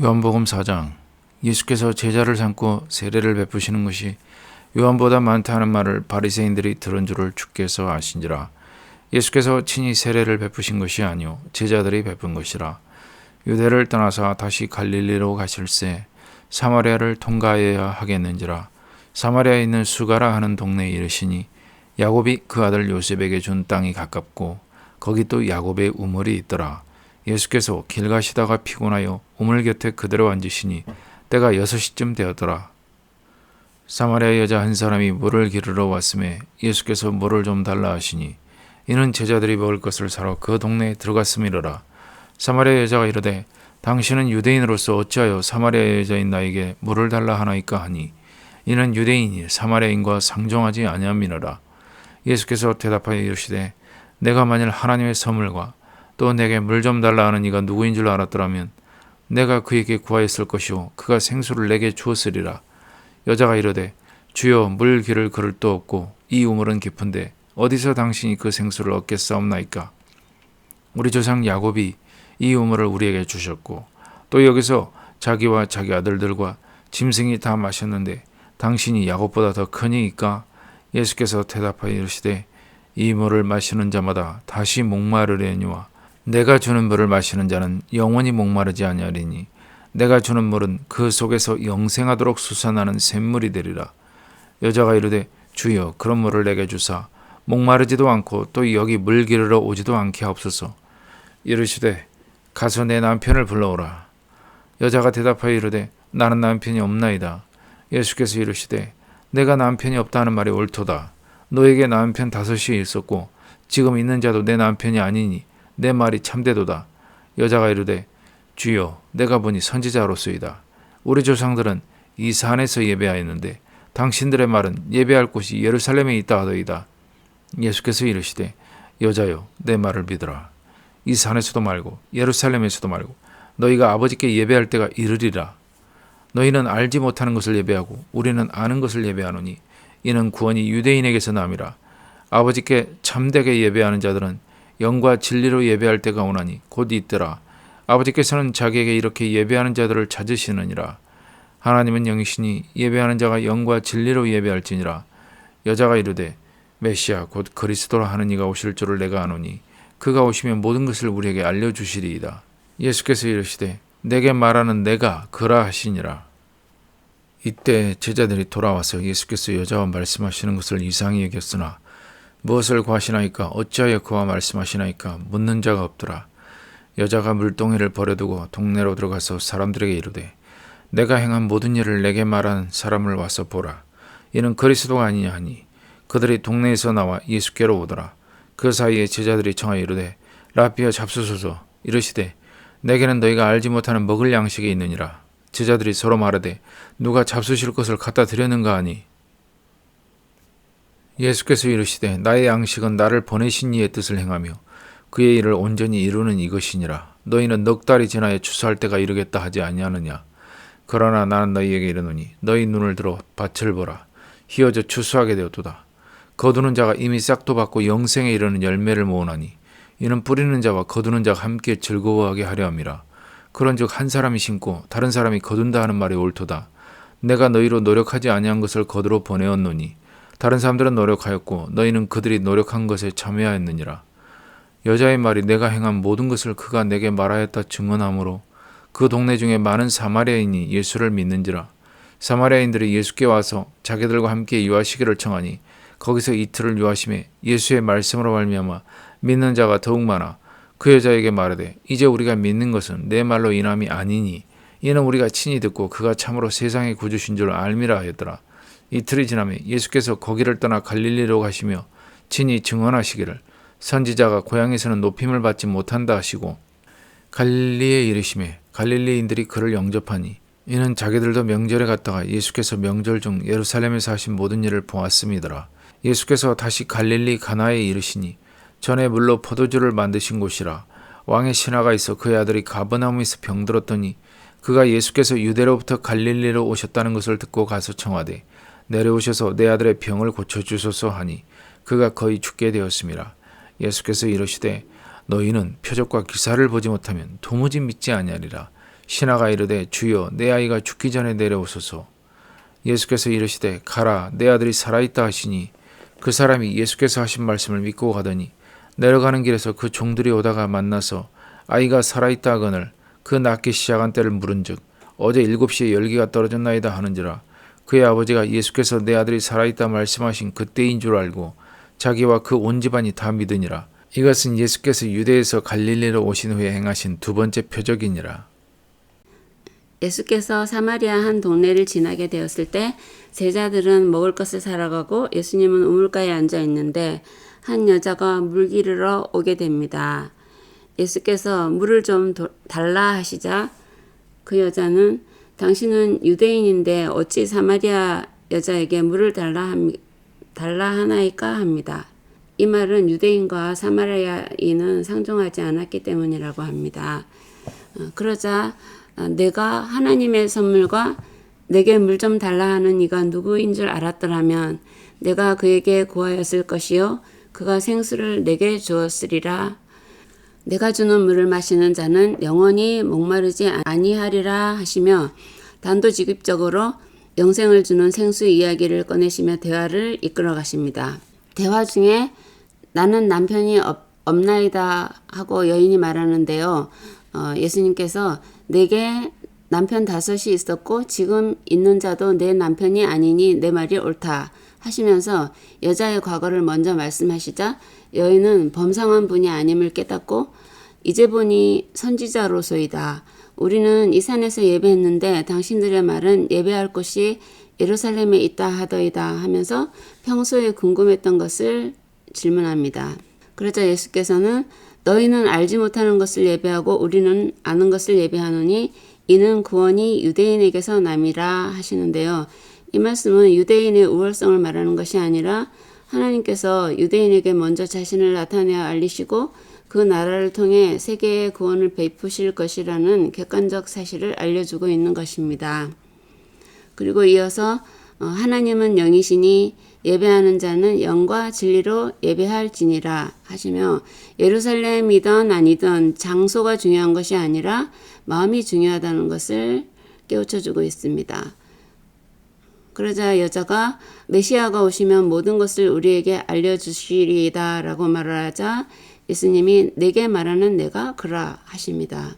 요한복음 4장. 예수께서 제자를 삼고 세례를 베푸시는 것이 요한보다 많다는 말을 바리새인들이 들은 줄을 주께서 아신지라. 예수께서 친히 세례를 베푸신 것이 아니요 제자들이 베푼 것이라. 유대를 떠나서 다시 갈릴리로 가실새 사마리아를 통과해야 하겠는지라. 사마리아에 있는 수가라 하는 동네에 이르시니 야곱이 그 아들 요셉에게 준 땅이 가깝고 거기 또 야곱의 우물이 있더라 예수께서 길 가시다가 피곤하여 우물 곁에 그대로 앉으시니 때가 여섯 시쯤 되었더라. 사마리아 여자 한 사람이 물을 기르러 왔음에 예수께서 물을 좀 달라 하시니 이는 제자들이 먹을 것을 사러 그 동네에 들어갔음이로라. 사마리아 여자가 이르되 당신은 유대인으로서 어찌하여 사마리아 여자인 나에게 물을 달라 하나이까 하니 이는 유대인이 사마리아인과 상종하지 아니함이노라. 예수께서 대답하여 이르시되 내가 만일 하나님의 선물과 또 내게 물 좀 달라 하는 이가 누구인 줄 알았더라면 내가 그에게 구하였을 것이요 그가 생수를 내게 주었으리라. 여자가 이르되 주여 물 길을 그를 도 없고 이 우물은 깊은데 어디서 당신이 그 생수를 얻겠사옵나이까? 우리 조상 야곱이 이 우물을 우리에게 주셨고 또 여기서 자기와 자기 아들들과 짐승이 다 마셨는데 당신이 야곱보다 더 크니이까? 예수께서 대답하여 이르시되 이 물을 마시는 자마다 다시 목마르려니와 내가 주는 물을 마시는 자는 영원히 목마르지 아니하리니 내가 주는 물은 그 속에서 영생하도록 솟아나는 샘물이 되리라. 여자가 이르되 주여 그런 물을 내게 주사 목마르지도 않고 또 여기 물 기르러 오지도 않게 하옵소서. 이르시되 가서 내 남편을 불러오라. 여자가 대답하여 이르되 나는 남편이 없나이다. 예수께서 이르시되 내가 남편이 없다는 말이 옳도다. 너에게 남편 다섯이 있었고 지금 있는 자도 내 남편이 아니니 내 말이 참되도다. 여자가 이르되 주여 내가 보니 선지자로소이다. 우리 조상들은 이 산에서 예배하였는데 당신들의 말은 예배할 곳이 예루살렘에 있다 하더이다. 예수께서 이르시되 여자여 내 말을 믿으라. 이 산에서도 말고 예루살렘에서도 말고 너희가 아버지께 예배할 때가 이르리라. 너희는 알지 못하는 것을 예배하고 우리는 아는 것을 예배하노니 이는 구원이 유대인에게서 남이라. 아버지께 참되게 예배하는 자들은 영과 진리로 예배할 때가 오나니 곧 있더라. 아버지께서는 자기에게 이렇게 예배하는 자들을 찾으시느니라. 하나님은 영이시니 예배하는 자가 영과 진리로 예배할지니라. 여자가 이르되 메시아 곧 그리스도라 하는 이가 오실 줄을 내가 아노니 그가 오시면 모든 것을 우리에게 알려 주시리이다. 예수께서 이르시되 내게 말하는 내가 그라 하시니라. 이때 제자들이 돌아와서 예수께서 여자와 말씀하시는 것을 이상히 여겼으나 무엇을 구하시나이까 어찌하여 그와 말씀하시나이까 묻는 자가 없더라. 여자가 물동이를 버려두고 동네로 들어가서 사람들에게 이르되 내가 행한 모든 일을 내게 말한 사람을 와서 보라. 이는 그리스도가 아니냐 하니 그들이 동네에서 나와 예수께로 오더라. 그 사이에 제자들이 청하여 이르되 라피아 잡수소서 이르시되 내게는 너희가 알지 못하는 먹을 양식이 있느니라. 제자들이 서로 말하되 누가 잡수실 것을 갖다 드렸는가 하니 예수께서 이르시되 나의 양식은 나를 보내신 이의 뜻을 행하며 그의 일을 온전히 이루는 이것이니라. 너희는 넉 달이 지나야 추수할 때가 이르겠다 하지 아니하느냐. 그러나 나는 너희에게 이르노니 너희 눈을 들어 밭을 보라. 희어져 추수하게 되었도다. 거두는 자가 이미 싹도 받고 영생에 이르는 열매를 모으나니 이는 뿌리는 자와 거두는 자가 함께 즐거워하게 하려 함이라. 그런즉 한 사람이 심고 다른 사람이 거둔다 하는 말이 옳도다. 내가 너희로 노력하지 아니한 것을 거두러 보내었노니 다른 사람들은 노력하였고 너희는 그들이 노력한 것에 참여하였느니라. 여자의 말이 내가 행한 모든 것을 그가 내게 말하였다 증언하므로 그 동네 중에 많은 사마리아인이 예수를 믿는지라. 사마리아인들이 예수께 와서 자기들과 함께 유하시기를 청하니 거기서 이틀을 유하심에 예수의 말씀으로 말미암아 믿는 자가 더욱 많아 그 여자에게 말하되 이제 우리가 믿는 것은 내 말로 인함이 아니니 이는 우리가 친히 듣고 그가 참으로 세상의 구주신 줄 알미라 하였더라. 이틀이 지나면 예수께서 거기를 떠나 갈릴리로 가시며 친히 증언하시기를 선지자가 고향에서는 높임을 받지 못한다 하시고 갈릴리에 이르심에 갈릴리인들이 그를 영접하니 이는 자기들도 명절에 갔다가 예수께서 명절 중 예루살렘에서 하신 모든 일을 보았음이더라. 예수께서 다시 갈릴리 가나에 이르시니 전에 물로 포도주를 만드신 곳이라 왕의 신하가 있어 그의 아들이 가버나움에서 병들었더니 그가 예수께서 유대로부터 갈릴리로 오셨다는 것을 듣고 가서 청하되 내려오셔서 내 아들의 병을 고쳐주소서 하니 그가 거의 죽게 되었습니다. 예수께서 이르시되 너희는 표적과 기사를 보지 못하면 도무지 믿지 아니하리라. 신하가 이르되 주여 내 아이가 죽기 전에 내려오소서 예수께서 이르시되 가라 내 아들이 살아있다 하시니 그 사람이 예수께서 하신 말씀을 믿고 가더니 내려가는 길에서 그 종들이 오다가 만나서 아이가 살아있다 하거늘 그 낳기 시작한 때를 물은즉 어제 일곱 시에 열기가 떨어졌나이다 하는지라 그의 아버지가 예수께서 내 아들이 살아있다 말씀하신 그때인 줄 알고 자기와 그 온 집안이 다 믿으니라 이것은 예수께서 유대에서 갈릴리로 오신 후에 행하신 두 번째 표적이니라 예수께서 사마리아 한 동네를 지나게 되었을 때 제자들은 먹을 것을 사러 가고 예수님은 우물가에 앉아 있는데 한 여자가 물 기르러 오게 됩니다. 예수께서 물을 좀 도- 달라 하시자 그 여자는 당신은 유대인인데 어찌 사마리아 여자에게 물을 달라 함, 달라 하나이까 합니다. 이 말은 유대인과 사마리아인은 상종하지 않았기 때문이라고 합니다. 어, 그러자 어, 내가 하나님의 선물과 내게 물 좀 달라 하는 이가 누구인 줄 알았더라면 내가 그에게 구하였을 것이요 그가 생수를 내게 주었으리라 내가 주는 물을 마시는 자는 영원히 목마르지 아니하리라 하시며 단도직입적으로 영생을 주는 생수 이야기를 꺼내시며 대화를 이끌어 가십니다. 대화 중에 나는 남편이 없, 없나이다 하고 여인이 말하는데요. 어, 예수님께서 내게 남편 다섯이 있었고 지금 있는 자도 내 남편이 아니니 내 말이 옳다 하시면서 여자의 과거를 먼저 말씀하시자 여인은 범상한 분이 아님을 깨닫고 이제 보니 선지자로소이다. 우리는 이 산에서 예배했는데 당신들의 말은 예배할 곳이 예루살렘에 있다 하더이다 하면서 평소에 궁금했던 것을 질문합니다. 그러자 예수께서는 너희는 알지 못하는 것을 예배하고 우리는 아는 것을 예배하노니 이는 구원이 유대인에게서 남이라 하시는데요. 이 말씀은 유대인의 우월성을 말하는 것이 아니라 하나님께서 유대인에게 먼저 자신을 나타내어 알리시고 그 나라를 통해 세계의 구원을 베푸실 것이라는 객관적 사실을 알려주고 있는 것입니다. 그리고 이어서 어, 하나님은 영이시니 예배하는 자는 영과 진리로 예배할지니라 하시며 예루살렘이든 아니든 장소가 중요한 것이 아니라 마음이 중요하다는 것을 깨우쳐 주고 있습니다. 그러자 여자가 메시아가 오시면 모든 것을 우리에게 알려주시리다라고 말을 하자 예수님이 내게 말하는 내가 그라 하십니다.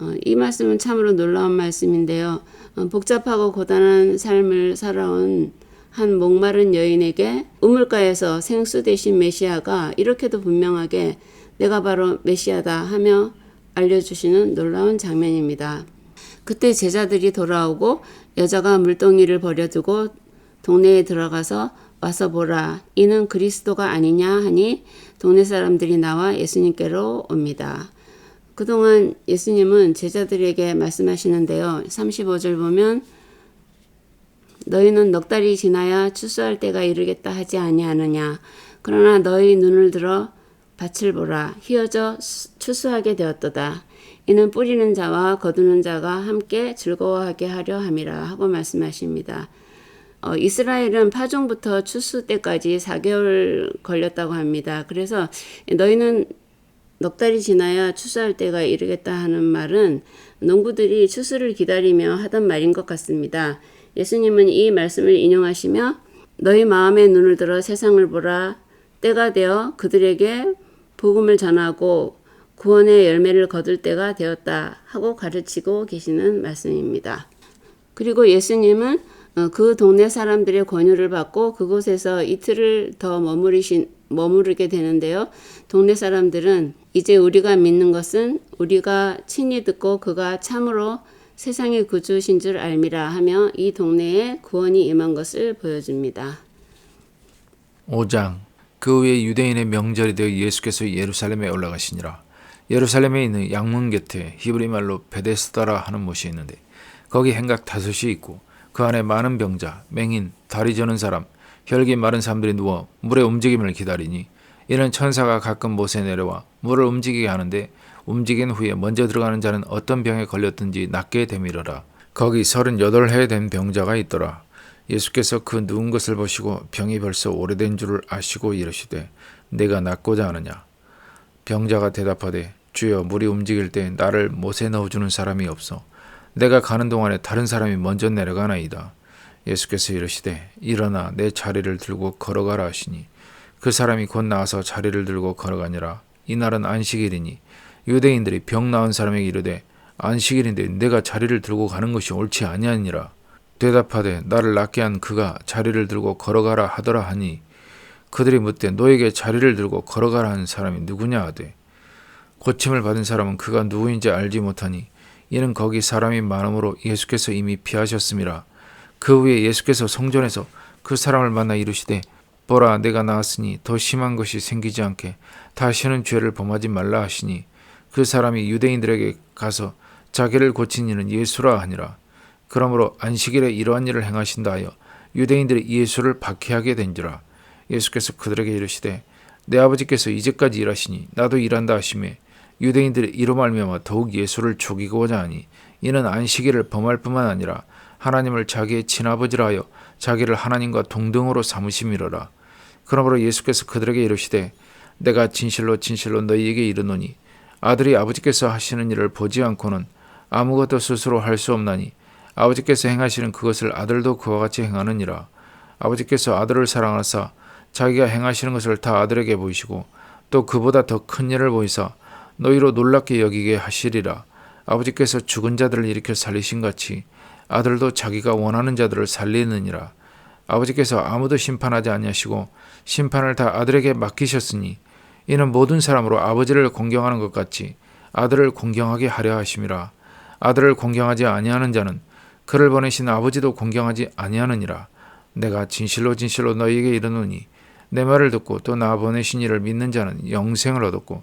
어, 이 말씀은 참으로 놀라운 말씀인데요. 어, 복잡하고 고단한 삶을 살아온 한 목마른 여인에게 우물가에서 생수 대신 메시아가 이렇게도 분명하게 내가 바로 메시아다 하며 알려주시는 놀라운 장면입니다. 그때 제자들이 돌아오고 여자가 물동이를 버려두고 동네에 들어가서 와서 보라 이는 그리스도가 아니냐 하니 동네 사람들이 나와 예수님께로 옵니다. 그동안 예수님은 제자들에게 말씀하시는데요. 35절 보면 너희는 넉 달이 지나야 추수할 때가 이르겠다 하지 아니하느냐. 그러나 너희 눈을 들어 밭을 보라. 휘어져 추수하게 되었도다. 이는 뿌리는 자와 거두는 자가 함께 즐거워하게 하려 함이라 하고 말씀하십니다. 어, 이스라엘은 파종부터 추수 때까지 4개월 걸렸다고 합니다. 그래서 너희는 넉 달이 지나야 추수할 때가 이르겠다 하는 말은 농부들이 추수를 기다리며 하던 말인 것 같습니다. 예수님은 이 말씀을 인용하시며 너희 마음의 눈을 들어 세상을 보라 때가 되어 그들에게 복음을 전하고 구원의 열매를 거둘 때가 되었다 하고 가르치고 계시는 말씀입니다. 그리고 예수님은 어, 그 동네 사람들의 권유를 받고 그곳에서 이틀을 더 머무르신, 머무르게 되는데요. 동네 사람들은 이제 우리가 믿는 것은 우리가 친히 듣고 그가 참으로 세상의 구주신 줄 알미라 하며 이 동네에 구원이 임한 것을 보여줍니다. 5장 그 후에 유대인의 명절이 되어 예수께서 예루살렘에 올라가시니라 예루살렘에 있는 양문 곁에 히브리 말로 베데스다라 하는 곳이 있는데 거기 행각 다섯이 있고 그 안에 많은 병자, 맹인, 다리 저는 사람, 혈기 마른 사람들이 누워 물의 움직임을 기다리니 이는 천사가 가끔 못에 내려와 물을 움직이게 하는데 움직인 후에 먼저 들어가는 자는 어떤 병에 걸렸든지 낫게 되밀어라. 거기 서른여덟 해 된 병자가 있더라. 예수께서 그 누운 것을 보시고 병이 벌써 오래된 줄을 아시고 이르시되 내가 낫고자 하느냐. 병자가 대답하되 주여 물이 움직일 때 나를 못에 넣어주는 사람이 없어 내가 가는 동안에 다른 사람이 먼저 내려가나이다. 예수께서 이르시되 일어나 내 자리를 들고 걸어가라 하시니 그 사람이 곧 나와서 자리를 들고 걸어가니라. 이날은 안식일이니 유대인들이 병 나은 사람에게 이르되 안식일인데 내가 자리를 들고 가는 것이 옳지 아니하니라. 대답하되 나를 낫게 한 그가 자리를 들고 걸어가라 하더라 하니 그들이 묻되 너에게 자리를 들고 걸어가라 한 사람이 누구냐 하되 고침을 받은 사람은 그가 누구인지 알지 못하니 이는 거기 사람이 많음으로 예수께서 이미 피하셨음이라. 그 후에 예수께서 성전에서 그 사람을 만나 이르시되 보라 내가 나왔으니 더 심한 것이 생기지 않게 다시는 죄를 범하지 말라 하시니 그 사람이 유대인들에게 가서 자기를 고친 이는 예수라 하니라. 그러므로 안식일에 이러한 일을 행하신다 하여 유대인들이 예수를 박해하게 된지라. 예수께서 그들에게 이르시되 내 아버지께서 이제까지 일하시니 나도 일한다 하시매 유대인들이 이로 말미암아 더욱 예수를 죽이고자 하니 이는 안식일을 범할 뿐만 아니라 하나님을 자기의 친아버지라 하여 자기를 하나님과 동등으로 삼으심이로라. 그러므로 예수께서 그들에게 이르시되 내가 진실로 진실로 너희에게 이르노니 아들이 아버지께서 하시는 일을 보지 않고는 아무것도 스스로 할 수 없나니 아버지께서 행하시는 그것을 아들도 그와 같이 행하느니라. 아버지께서 아들을 사랑하사 자기가 행하시는 것을 다 아들에게 보이시고 또 그보다 더 큰 일을 보이사 너희로 놀랍게 여기게 하시리라. 아버지께서 죽은 자들을 일으켜 살리신 같이 아들도 자기가 원하는 자들을 살리느니라. 아버지께서 아무도 심판하지 아니하시고 심판을 다 아들에게 맡기셨으니 이는 모든 사람으로 아버지를 공경하는 것 같이 아들을 공경하게 하려 하심이라. 아들을 공경하지 아니하는 자는 그를 보내신 아버지도 공경하지 아니하느니라. 내가 진실로 진실로 너희에게 이르노니 내 말을 듣고 또 나 보내신 이를 믿는 자는 영생을 얻었고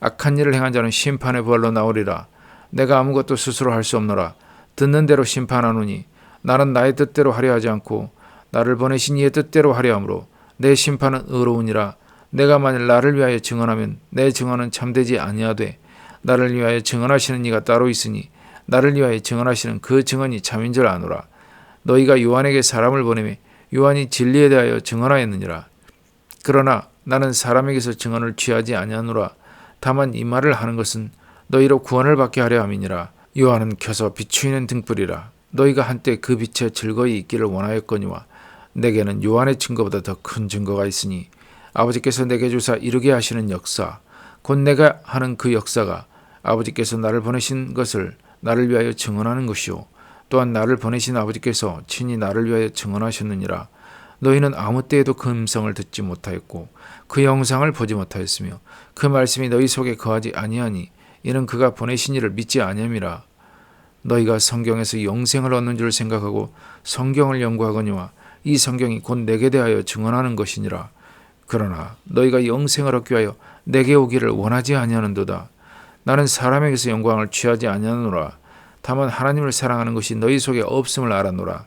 악한 일을 행한 자는 심판의 부활로 나오리라. 내가 아무것도 스스로 할 수 없노라. 듣는 대로 심판하노니 나는 나의 뜻대로 하려 하지 않고 나를 보내신 이의 뜻대로 하려 함으로 내 심판은 의로우니라. 내가 만일 나를 위하여 증언하면 내 증언은 참되지 아니하되 나를 위하여 증언하시는 이가 따로 있으니 나를 위하여 증언하시는 그 증언이 참인 줄 아노라. 너희가 요한에게 사람을 보내매 요한이 진리에 대하여 증언하였느니라. 그러나 나는 사람에게서 증언을 취하지 아니하노라. 다만 이 말을 하는 것은 너희로 구원을 받게 하려 함이니라. 요한은 켜서 비추이는 등불이라. 너희가 한때 그 빛에 즐거이 있기를 원하였거니와 내게는 요한의 증거보다 더 큰 증거가 있으니 아버지께서 내게 주사 이루게 하시는 역사 곧 내가 하는 그 역사가 아버지께서 나를 보내신 것을 나를 위하여 증언하는 것이요 또한 나를 보내신 아버지께서 친히 나를 위하여 증언하셨느니라 너희는 아무 때에도 그 음성을 듣지 못하였고 그 영상을 보지 못하였으며 그 말씀이 너희 속에 거하지 아니하니 이는 그가 보내신 이를 믿지 아니함이라. 너희가 성경에서 영생을 얻는 줄 생각하고 성경을 연구하거니와 이 성경이 곧 내게 대하여 증언하는 것이니라. 그러나 너희가 영생을 얻기 위하여 내게 오기를 원하지 아니하는도다. 나는 사람에게서 영광을 취하지 아니하노라. 다만 하나님을 사랑하는 것이 너희 속에 없음을 알았노라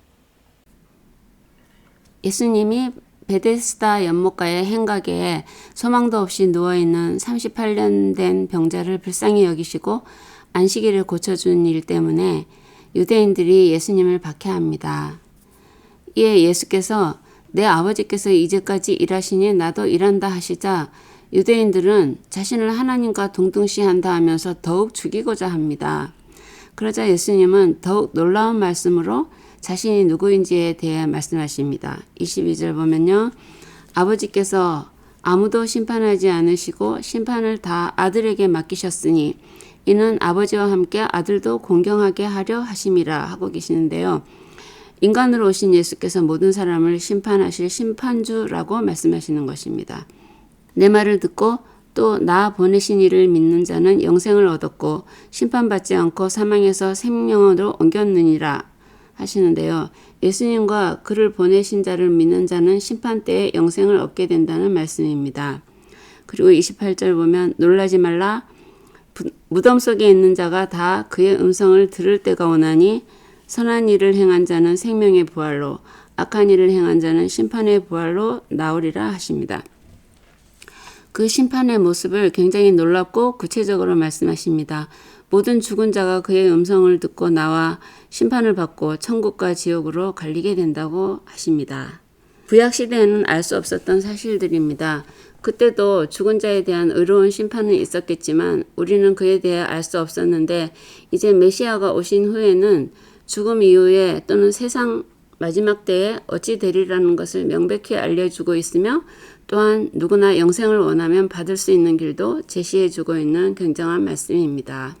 예수님이 베데스다 연못가의 행각에 소망도 없이 누워있는 38년 된 병자를 불쌍히 여기시고 안식일을 고쳐준 일 때문에 유대인들이 예수님을 박해합니다. 이에 예수께서 내 아버지께서 이제까지 일하시니 나도 일한다 하시자 유대인들은 자신을 하나님과 동등시 한다 하면서 더욱 죽이고자 합니다. 그러자 예수님은 더욱 놀라운 말씀으로 자신이 누구인지에 대해 말씀하십니다. 22절 보면요. 아버지께서 아무도 심판하지 않으시고 심판을 다 아들에게 맡기셨으니 이는 아버지와 함께 아들도 공경하게 하려 하심이라 하고 계시는데요. 인간으로 오신 예수께서 모든 사람을 심판하실 심판주라고 말씀하시는 것입니다. 내 말을 듣고 또 나 보내신 이를 믿는 자는 영생을 얻었고 심판받지 않고 사망에서 생명으로 옮겼느니라 하시는데요. 예수님과 그를 보내신 자를 믿는 자는 심판 때에 영생을 얻게 된다는 말씀입니다. 그리고 28절 보면 놀라지 말라 부- 무덤 속에 있는 자가 다 그의 음성을 들을 때가 오나니 선한 일을 행한 자는 생명의 부활로 악한 일을 행한 자는 심판의 부활로 나오리라 하십니다. 그 심판의 모습을 굉장히 놀랍고 구체적으로 말씀하십니다. 모든 죽은 자가 그의 음성을 듣고 나와 심판을 받고 천국과 지옥으로 갈리게 된다고 하십니다. 구약 시대에는 알 수 없었던 사실들입니다. 그때도 죽은 자에 대한 의로운 심판은 있었겠지만 우리는 그에 대해 알 수 없었는데 이제 메시아가 오신 후에는 죽음 이후에 또는 세상 마지막 때에 어찌 되리라는 것을 명백히 알려주고 있으며 또한 누구나 영생을 원하면 받을 수 있는 길도 제시해 주고 있는 굉장한 말씀입니다.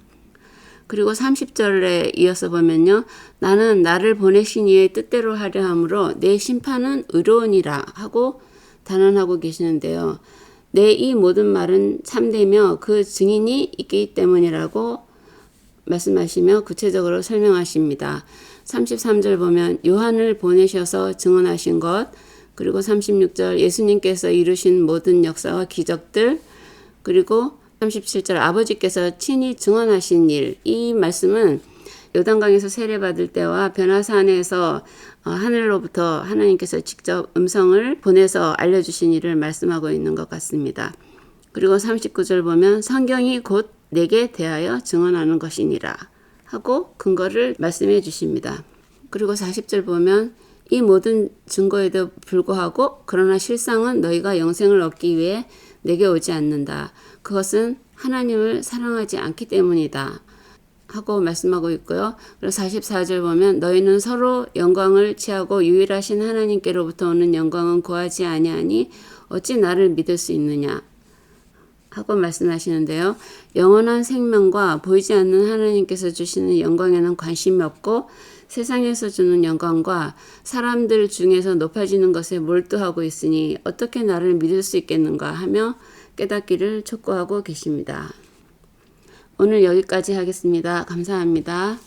그리고 30절에 이어서 보면요. 나는 나를 보내신 이의 뜻대로 하려 함으로 내 심판은 의로우니라 하고 단언하고 계시는데요. 내 이 모든 말은 참되며 그 증인이 있기 때문이라고 말씀하시며 구체적으로 설명하십니다. 33절 보면 요한을 보내셔서 증언하신 것, 그리고 36절 예수님께서 이루신 모든 역사와 기적들, 그리고 37절 아버지께서 친히 증언하신 일, 이 말씀은 요단강에서 세례받을 때와 변화산에서 어, 하늘로부터 하나님께서 직접 음성을 보내서 알려주신 일을 말씀하고 있는 것 같습니다. 그리고 39절 보면 성경이 곧 내게 대하여 증언하는 것이니라 하고 근거를 말씀해 주십니다. 그리고 40절 보면 이 모든 증거에도 불구하고 그러나 실상은 너희가 영생을 얻기 위해 내게 오지 않는다. 그것은 하나님을 사랑하지 않기 때문이다. 하고 말씀하고 있고요. 그리고 44절 보면 너희는 서로 영광을 취하고 유일하신 하나님께로부터 오는 영광은 구하지 아니하니 어찌 나를 믿을 수 있느냐 하고 말씀하시는데요. 영원한 생명과 보이지 않는 하나님께서 주시는 영광에는 관심이 없고 세상에서 주는 영광과 사람들 중에서 높아지는 것에 몰두하고 있으니 어떻게 나를 믿을 수 있겠는가 하며 깨닫기를 촉구하고 계십니다. 오늘 여기까지 하겠습니다. 감사합니다.